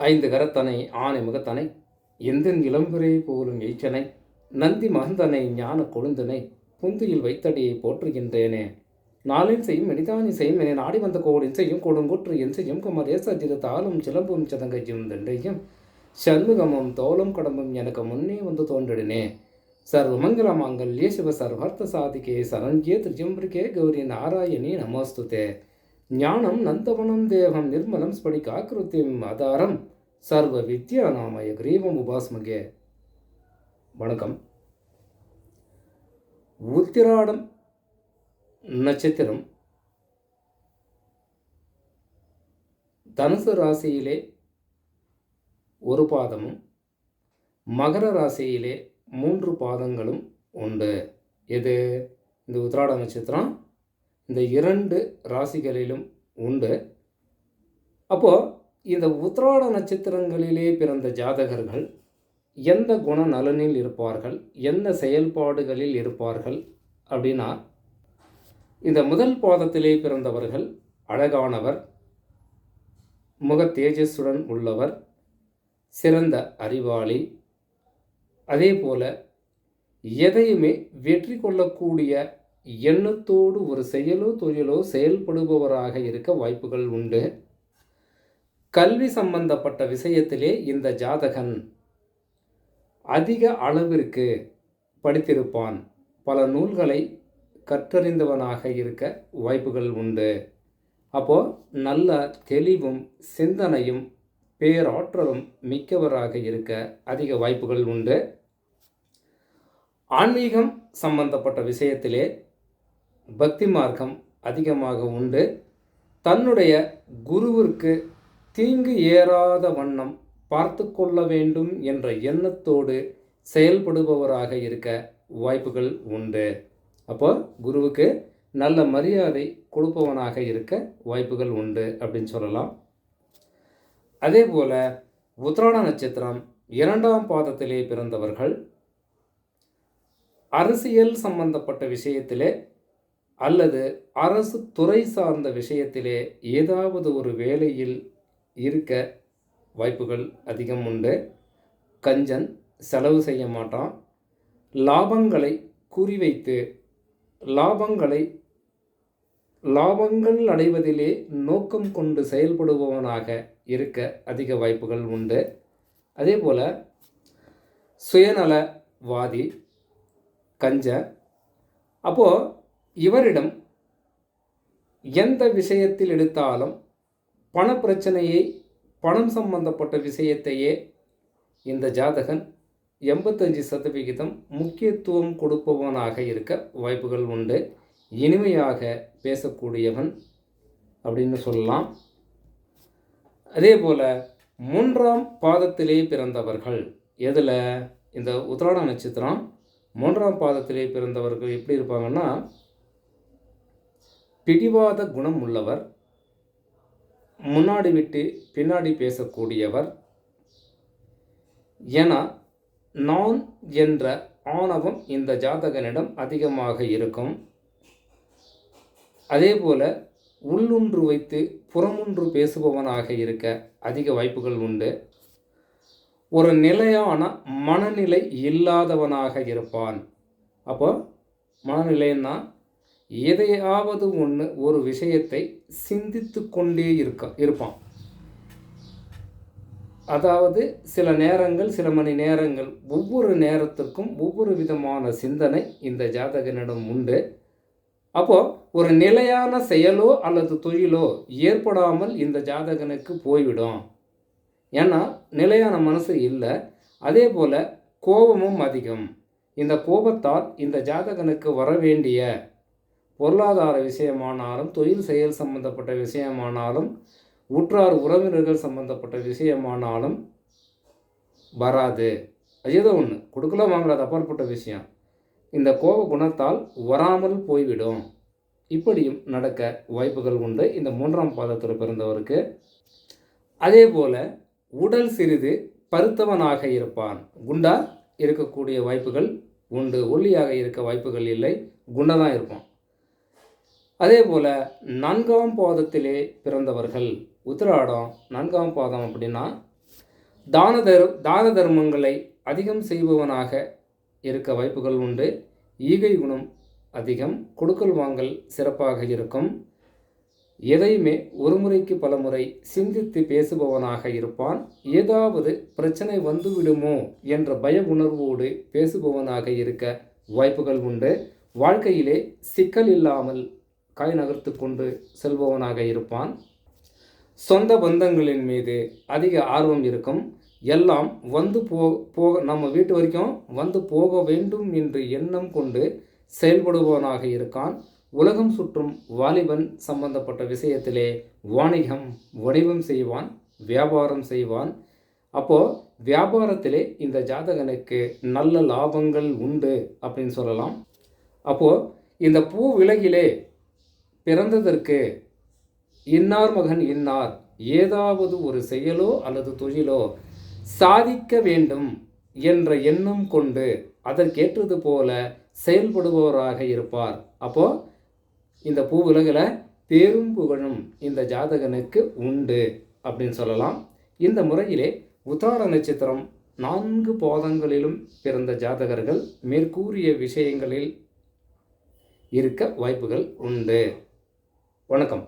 ஐந்து கரத்தனை ஆனை முகத்தனை எந்தன் இளம்புரை போலும் எய்ச்சனை நந்தி மகந்தனை ஞான கொழுந்தனை புந்தியில் வைத்தடியை போற்றுகின்றேனே. நாளில் செய்யும் எனிதானி செய்யும் என நாடி வந்த கோடின் செய்யும் கொடுங்கூற்று என் செய்யும் குமரேச அஜித தாளும் சிலம்பும் சதங்கையும் தண்டையும் சண்முகமும் தோளும் கடம்பும் எனக்கு முன்னே வந்து தோன்றினே சர்வமங்கல மாங்கல்ய சிவ சர்வார்த்த சாதிகே சரண்யே திரிஜம்பிரிகே கௌரி நாராயணி நமோஸ்துதே. ஞானம் நந்தவனம் தேவம் நிர்மலம் ஸ்படிகாக்கிருத்தியம் ஆதாரம் சர்வ வித்யா நாமய கிரீவம் உபாஸ்மகே. வணக்கம். உத்திராடம் நட்சத்திரம் தனுசு ராசியிலே ஒரு பாதமும் மகர ராசியிலே மூன்று பாதங்களும் உண்டு. இது இந்த உத்திராட நட்சத்திரம் இந்த இரண்டு ராசிகளிலும் உண்டு. அப்போது இந்த உத்திராட நட்சத்திரங்களிலே பிறந்த ஜாதகர்கள் எந்த குண நலனில் இருப்பார்கள்? எந்த செயல்பாடுகளில் இருப்பார்கள்? அப்படின்னா இந்த முதல் பாதத்திலே பிறந்தவர்கள் அழகானவர் முக தேஜஸுடன் உள்ளவர் சிறந்த அறிவாளி. அதே போல எதையுமே வெற்றி கொள்ளக்கூடிய எண்ணத்தோடு ஒரு செயலோ தொழிலோ செயல்படுபவராக இருக்க வாய்ப்புகள் உண்டு. கல்வி சம்பந்தப்பட்ட விஷயத்திலே இந்த ஜாதகன் அதிக அளவிற்கு படித்திருப்பான். பல நூல்களை கற்றறிந்தவனாக இருக்க வாய்ப்புகள் உண்டு. அப்போது நல்ல தெளிவும் சிந்தனையும் பேராற்றலும் மிக்கவராக இருக்க அதிக வாய்ப்புகள் உண்டு. ஆன்மீகம் சம்பந்தப்பட்ட விஷயத்திலே பக்தி மார்க்கம் அதிகமாக உண்டு. தன்னுடைய குருவிற்கு தீங்கு ஏறாத வண்ணம் பார்த்து கொள்ள வேண்டும் என்ற எண்ணத்தோடு செயல்படுபவராக இருக்க வாய்ப்புகள் உண்டு. அப்போ குருவுக்கு நல்ல மரியாதை கொடுப்பவனாக இருக்க வாய்ப்புகள் உண்டு அப்படின்னு சொல்லலாம். அதே போல் உத்ராட நட்சத்திரம் இரண்டாம் பாதத்திலே பிறந்தவர்கள் அரசியல் சம்பந்தப்பட்ட விஷயத்திலே அல்லது அரசு துறை சார்ந்த விஷயத்திலே ஏதாவது ஒரு வேலையில் இருக்க வாய்ப்புகள் அதிகம் உண்டு. கஞ்சன் செலவு செய்ய மாட்டான். லாபங்களை குறிவைத்து லாபங்களை லாபங்கள் அடைவதிலே நோக்கம் கொண்டு செயல்படுபவனாக இருக்க அதிக வாய்ப்புகள் உண்டு. அதே போல் சுயநலவாதி கஞ்ச அப்போது இவரிடம் எந்த விஷயத்தில் எடுத்தாலும் பணப்பிரச்சனையை பணம் சம்பந்தப்பட்ட விஷயத்தையே இந்த ஜாதகன் எண்பத்தஞ்சு சதவிகிதம் முக்கியத்துவம் கொடுப்பவனாக இருக்க வாய்ப்புகள் உண்டு. இனிமையாக பேசக்கூடியவன் அப்படின்னு சொல்லலாம். அதே போல் மூன்றாம் பாதத்திலே பிறந்தவர்கள் எதில்? இந்த உத்திராட நட்சத்திரம். மூன்றாம் பாதத்திலே பிறந்தவர்கள் எப்படி இருப்பாங்கன்னா பிடிவாத குணம் உள்ளவர் முன்னாடி விட்டு பின்னாடி பேசக்கூடியவர் ஏன்னா நான் என்ற ஆணவம் இந்த ஜாதகனிடம் அதிகமாக இருக்கும். அதே போல உள்ளொன்று வைத்து புறமொன்று பேசுபவனாக இருக்க அதிக வாய்ப்புகள் உண்டு. ஒரு நிலையான மனநிலை இல்லாதவனாக இருப்பான். அப்போ மனநிலைன்னா எதையாவது ஒன்று ஒரு விஷயத்தை சிந்தித்து கொண்டே இருக்க இருப்பான். அதாவது சில நேரங்கள் சில மணி நேரங்கள் ஒவ்வொரு நேரத்திற்கும் ஒவ்வொரு விதமான சிந்தனை இந்த ஜாதகனிடம் உண்டு. அப்போது ஒரு நிலையான செயலோ அல்லது தொழிலோ ஏற்படாமல் இந்த ஜாதகனுக்கு போய்விடும். ஏன்னா நிலையான மனசு இல்லை. அதே போல் கோபமும் அதிகம். இந்த கோபத்தால் இந்த ஜாதகனுக்கு வர வேண்டிய பொருளாதார விஷயமானாலும் தொழில் செயல் சம்பந்தப்பட்ட விஷயமானாலும் உற்றார் உறவினர்கள் சம்பந்தப்பட்ட விஷயமானாலும் வராது. ஏதோ ஒன்று கொடுக்கலாம் வாங்கலாம் அப்பாற்பட்ட விஷயம். இந்த கோப குணத்தால் வராமல் போய்விடும். இப்படியும் நடக்க வாய்ப்புகள் உண்டு. இந்த மூன்றாம் பாதத்தில் பிறந்தவருக்கு. அதே போல் உடல் சிறிது பருத்தவனாக இருப்பான். குண்டா இருக்கக்கூடிய வாய்ப்புகள் உண்டு. ஒல்லியாக இருக்க வாய்ப்புகள் இல்லை. குண்டா தான் இருப்பான். அதே போல் நான்காம் பாதத்திலே பிறந்தவர்கள். உத்திராடம் நான்காம் பாதம் அப்படின்னா தான தர் தான தர்மங்களை அதிகம் செய்பவனாக இருக்க வாய்ப்புகள் உண்டு. ஈகை குணம் அதிகம் கொடுக்கல் வாங்கல் சிறப்பாக இருக்கும். எதையுமே ஒரு முறைக்கு பல முறை சிந்தித்து பேசுபவனாக இருப்பான். ஏதாவது பிரச்சனை வந்துவிடுமோ என்ற பய உணர்வோடு பேசுபவனாக இருக்க வாய்ப்புகள் உண்டு. வாழ்க்கையிலே சிக்கல் இல்லாமல் கை நகர்த்து கொண்டு செல்பவனாக இருப்பான். சொந்த பந்தங்களின் மீது அதிக ஆர்வம் இருக்கும். எல்லாம் வந்து போ போக நம்ம வீட்டு வரைக்கும் வந்து போக வேண்டும் என்று எண்ணம் கொண்டு செயல்படுபவனாக இருக்கான். உலகம் சுற்றும் வாலிபன் சம்பந்தப்பட்ட விஷயத்திலே வாணிகம் வடிவம் செய்வான் வியாபாரம் செய்வான். அப்போது வியாபாரத்திலே இந்த ஜாதகனுக்கு நல்ல லாபங்கள் உண்டு அப்படின்னு சொல்லலாம். அப்போது இந்த பூ விலகிலே பிறந்ததற்கு இன்னார் மகன் இன்னார். ஏதாவது ஒரு செயலோ அல்லது தொழிலோ சாதிக்க வேண்டும் என்ற எண்ணம் கொண்டு அதற்கேற்றது போல செயல்படுபவராக இருப்பார். அப்போ இந்த பூ உலகில் பேரும் புகழும் இந்த ஜாதகனுக்கு உண்டு அப்படின்னு சொல்லலாம். இந்த முறையிலே உத்தார நட்சத்திரம் நான்கு பாதங்களிலும் பிறந்த ஜாதகர்கள் மேற்கூறிய விஷயங்களில் இருக்க வாய்ப்புகள் உண்டு. வணக்கம்.